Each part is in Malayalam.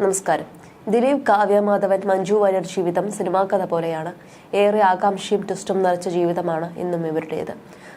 നമസ്കാരം. ദിലീപ് കാവ്യ മാധവൻ മഞ്ജു വാര്യർ ജീവിതം സിനിമാ കഥ പോലെയാണ്. ഏറെ ആകാംക്ഷയും ട്വിസ്റ്റും നിറച്ച ജീവിതമാണ് ഇന്നും ഇവരുടേത്.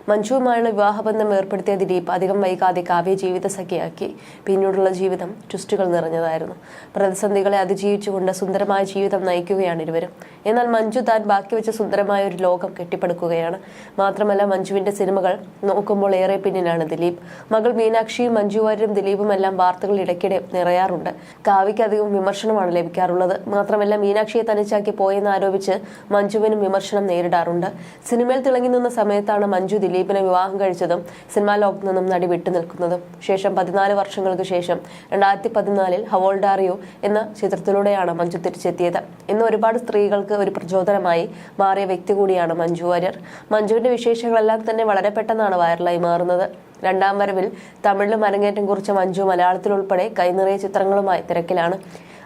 മഞ്ജുവുമായുള്ള വിവാഹബന്ധം ഏർപ്പെടുത്തിയ ദിലീപ് അധികം വൈകാതെ കാവ്യ ജീവിത സഖിയാക്കി പിന്നീടുള്ള ജീവിതം ട്വിസ്റ്റുകൾ നിറഞ്ഞതായിരുന്നു. പ്രതിസന്ധികളെ അതിജീവിച്ചുകൊണ്ട് സുന്ദരമായ ജീവിതം നയിക്കുകയാണ് ഇരുവരും. എന്നാൽ മഞ്ജു താൻ ബാക്കി വെച്ച സുന്ദരമായ ഒരു ലോകം കെട്ടിപ്പടുക്കുകയാണ്. മാത്രമല്ല മഞ്ജുവിന്റെ സിനിമകൾ നോക്കുമ്പോൾ ഏറെ പിന്നിലാണ് ദിലീപ്. മകൾ മീനാക്ഷിയും മഞ്ജു വാര്യരും ദിലീപും എല്ലാം വാർത്തകൾ ഇടയ്ക്കിടെ നിറയാറുണ്ട്. കാവ്യയ്ക്ക് അധികം വിമർശനമാണ് ലഭിക്കാറുള്ളത്. മാത്രമല്ല മീനാക്ഷിയെ തനിച്ചാക്കി പോയെന്ന് ആരോപിച്ച് മഞ്ജുവിനും വിമർശനം നേരിടാറുണ്ട്. സിനിമയിൽ തിളങ്ങി നിന്ന സമയത്താണ് മഞ്ജു ദിലീപിനെ വിവാഹം കഴിച്ചതും സിനിമാ ലോകത്ത് നിന്നും നടി വിട്ടു നിൽക്കുന്നതും. ശേഷം പതിനാല് വർഷങ്ങൾക്ക് ശേഷം രണ്ടായിരത്തി പതിനാലിൽ ഹവോൾഡാറിയോ എന്ന ചിത്രത്തിലൂടെയാണ് മഞ്ജു തിരിച്ചെത്തിയത്. ഇന്ന് ഒരുപാട് സ്ത്രീകൾക്ക് ഒരു പ്രചോദനമായി മാറിയ വ്യക്തി കൂടിയാണ് മഞ്ജു വാര്യർ. മഞ്ജുവിന്റെ വിശേഷങ്ങളെല്ലാം തന്നെ വളരെ പെട്ടെന്നാണ് വൈറലായി മാറുന്നത്. രണ്ടാം വരവിൽ തമിഴിലും അരങ്ങേറ്റം കുറിച്ച മഞ്ജു മലയാളത്തിലുൾപ്പെടെ കൈനിറയ ചിത്രങ്ങളുമായി തിരക്കിലാണ്.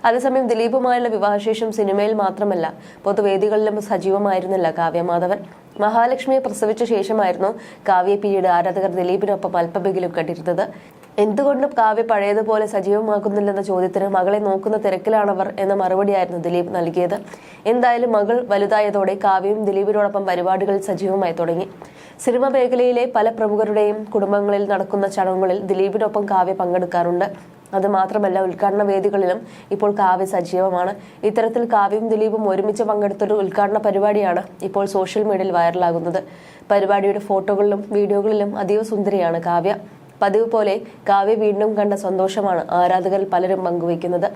അതേസമയം ദിലീപുമായുള്ള വിവാഹശേഷം സിനിമയിൽ മാത്രമല്ല പൊതുവേദികളിലും സജീവമായിരുന്നില്ല കാവ്യമാധവൻ. മഹാലക്ഷ്മിയെ പ്രസവിച്ച ശേഷമായിരുന്നു കാവ്യ പിന്നീട് ആരാധകർ ദിലീപിനൊപ്പം അല്പമെങ്കിലും കണ്ടിരുന്നത്. എന്തുകൊണ്ടും കാവ്യ പഴയതുപോലെ സജീവമാക്കുന്നില്ലെന്ന ചോദ്യത്തിന് മകളെ നോക്കുന്ന തിരക്കിലാണവർ എന്ന മറുപടിയായിരുന്നു ദിലീപ് നൽകിയത്. എന്തായാലും മകൾ വലുതായതോടെ കാവ്യയും ദിലീപിനോടൊപ്പം പരിപാടികൾ സജീവമായി തുടങ്ങി. സിനിമ മേഖലയിലെ പല പ്രമുഖരുടെയും കുടുംബങ്ങളിൽ നടക്കുന്ന ചടങ്ങുകളിൽ ദിലീപിനൊപ്പം കാവ്യ പങ്കെടുക്കാറുണ്ട്. അത് മാത്രമല്ല ഉദ്ഘാടന വേദികളിലും ഇപ്പോൾ കാവ്യ സജീവമാണ്. ഇത്തരത്തിൽ കാവ്യയും ദിലീപും ഒരുമിച്ച് പങ്കെടുത്തൊരു ഉദ്ഘാടന പരിപാടിയാണ് ഇപ്പോൾ സോഷ്യൽ മീഡിയയിൽ വൈറലാകുന്നത്. പരിപാടിയുടെ ഫോട്ടോകളിലും വീഡിയോകളിലും അതീവ സുന്ദരിയാണ് കാവ്യ. പതിവ് പോലെ കാവ്യ വീണ്ടും കണ്ട സന്തോഷമാണ് ആരാധകരിൽ പലരും പങ്കുവയ്ക്കുന്നത്.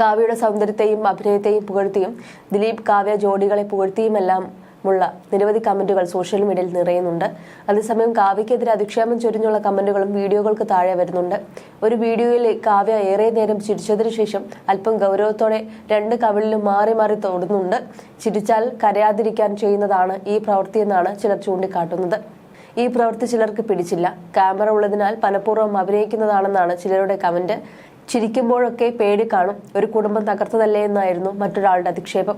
കാവ്യയുടെ സൗന്ദര്യത്തെയും അഭിനയത്തെയും പുകഴ്ത്തിയും ദിലീപ് കാവ്യ ജോഡികളെ പുകഴ്ത്തിയുമെല്ലാം ഉള്ള നിരവധി കമന്റുകൾ സോഷ്യൽ മീഡിയയിൽ നിറയുന്നുണ്ട്. അതേസമയം കാവ്യക്കെതിരെ അധിക്ഷേപം ചൊരിഞ്ഞുള്ള കമന്റുകളും വീഡിയോകൾക്ക് താഴെ വരുന്നുണ്ട്. ഒരു വീഡിയോയിൽ കാവ്യ ഏറെ നേരം ചിരിച്ചതിനു ശേഷം അല്പം ഗൗരവത്തോടെ രണ്ട് കവിളിലും മാറി മാറി തൊടുന്നുണ്ട്. ചിരിച്ചാൽ കരയാതിരിക്കാൻ ചെയ്യുന്നതാണ് ഈ പ്രവൃത്തി എന്നാണ് ചിലർ ചൂണ്ടിക്കാട്ടുന്നത്. ഈ പ്രവൃത്തി ചിലർക്ക് പിടിച്ചില്ല. ക്യാമറ ഉള്ളതിനാൽ പലപൂർവം അഭിനയിക്കുന്നതാണെന്നാണ് ചിലരുടെ കമന്റ്. ചിരിക്കുമ്പോഴൊക്കെ പേടി കാണും. ഒരു കുടുംബം തകർത്തതല്ലേ എന്നായിരുന്നു മറ്റൊരാളുടെ അധിക്ഷേപം.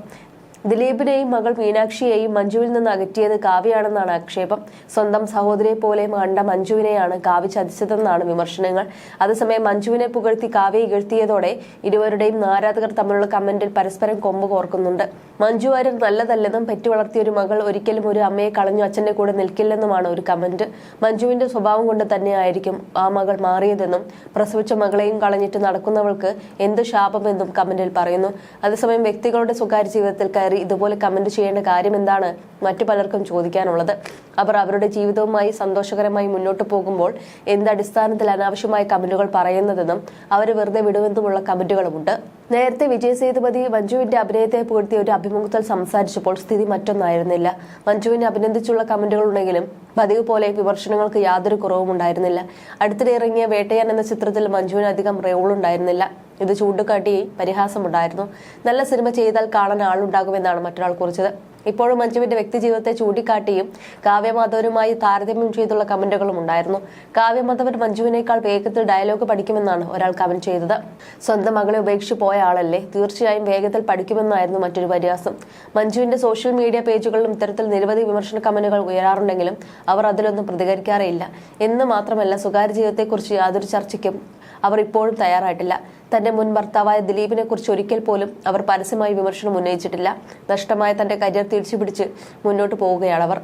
ദിലീപിനെയും മകൾ മീനാക്ഷിയെയും മഞ്ജുവിൽ നിന്ന് അകറ്റിയത് കാവ്യാണെന്നാണ് ആക്ഷേപം. സ്വന്തം സഹോദരിയെ പോലെ കണ്ട മഞ്ജുവിനെയാണ് കാവ്യ ചതിച്ചതെന്നാണ് വിമർശനങ്ങൾ. അതേസമയം മഞ്ജുവിനെ പുകഴ്ത്തി കാവ്യ ഇകഴ്ത്തിയതോടെ ഇരുവരുടെയും ആരാധകർ തമ്മിലുള്ള കമന്റിൽ പരസ്പരം കൊമ്പ് കോർക്കുന്നുണ്ട്. മഞ്ജു വാര്യർ നല്ലതല്ലെന്നും പെറ്റു വളർത്തിയ ഒരു മകൾ ഒരിക്കലും ഒരു അമ്മയെ കളഞ്ഞു അച്ഛന്റെ കൂടെ നിൽക്കില്ലെന്നുമാണ് ഒരു കമന്റ്. മഞ്ജുവിന്റെ സ്വഭാവം കൊണ്ട് തന്നെയായിരിക്കും ആ മകൾ മാറിയതെന്നും പ്രസവിച്ച മകളെയും കളഞ്ഞിട്ട് നടക്കുന്നവൾക്ക് എന്ത് ശാപമെന്നും കമന്റിൽ പറയുന്നു. അതേസമയം വ്യക്തികളുടെ സ്വകാര്യ ജീവിതത്തിൽ കയറി ഇതുപോലെ കമന്റ് ചെയ്യേണ്ട കാര്യം എന്താണ് മറ്റു പലർക്കും ചോദിക്കാനുള്ളത്. അവർ അവരുടെ ജീവിതവുമായി സന്തോഷകരമായി മുന്നോട്ട് പോകുമ്പോൾ എന്ത് അടിസ്ഥാനത്തിൽ അനാവശ്യമായ കമന്റുകൾ പറയുന്നതെന്നും അവർ വെറുതെ വിടുമെന്നുമുള്ള കമന്റുകളുമുണ്ട് നേരത്തെ വിജയ് സേതുപതി മഞ്ജുവിന്റെ അഭിനയത്തെ പുകഴ്ത്തിയ ഒരു അഭിമുഖത്തിൽ സംസാരിച്ചപ്പോൾ സ്ഥിതി മറ്റൊന്നായിരുന്നില്ല. മഞ്ജുവിനെ അഭിനന്ദിച്ചുള്ള കമന്റുകൾ ഉണ്ടെങ്കിലും പതിവ് പോലെ വിമർശനങ്ങൾക്ക് യാതൊരു കുറവും ഉണ്ടായിരുന്നില്ല. അടുത്തിടെ ഇറങ്ങിയ വേട്ടയാൻ എന്ന ചിത്രത്തിൽ മഞ്ജുവിന് അധികം റോൾ ഉണ്ടായിരുന്നില്ല. ഇത് ചൂണ്ടിക്കാട്ടി പരിഹാസമുണ്ടായിരുന്നു. നല്ല സിനിമ ചെയ്താൽ കാണാൻ ആളുണ്ടാകുമെന്നാണ് മറ്റൊരാൾ കുറിച്ചത്. ഇപ്പോഴും മഞ്ജുവിന്റെ വ്യക്തിജീവിതത്തെ ചൂണ്ടിക്കാട്ടിയും കാവ്യമാധവരുമായി താരതമ്യം ചെയ്തുള്ള കമന്റുകളും ഉണ്ടായിരുന്നു. കാവ്യമാധവൻ മഞ്ജുവിനേക്കാൾ വേഗത്തിൽ ഡയലോഗ് പഠിക്കുമെന്നാണ് ഒരാൾ കമന്റ് ചെയ്തത്. സ്വന്തം മകളെ ഉപേക്ഷിച്ച് പോയ ആളല്ലേ? തീർച്ചയായും വേഗത്തിൽ പഠിക്കുമെന്നായിരുന്നു മറ്റൊരു പരിഹാസം. മഞ്ജുവിന്റെ സോഷ്യൽ മീഡിയ പേജുകളിലും ഇത്തരത്തിൽ നിരവധി വിമർശന കമന്റുകൾ ഉയരാറുണ്ടെങ്കിലും അവർ അതിലൊന്നും പ്രതികരിക്കാറേയില്ല. എന്ന് മാത്രമല്ല സ്വകാര്യ ജീവിതത്തെക്കുറിച്ച് യാതൊരു ചർച്ചയ്ക്കും അവർ ഇപ്പോഴും തയ്യാറായിട്ടില്ല. തന്റെ മുൻ ഭർത്താവായ ദിലീപിനെ കുറിച്ച് ഒരിക്കൽ പോലും അവർ പരസ്യമായി വിമർശനം ഉന്നയിച്ചിട്ടില്ല. നഷ്ടമായ തന്റെ കരിയർ തിരിച്ചുപിടിച്ച് മുന്നോട്ട് പോവുകയാണ് അവർ.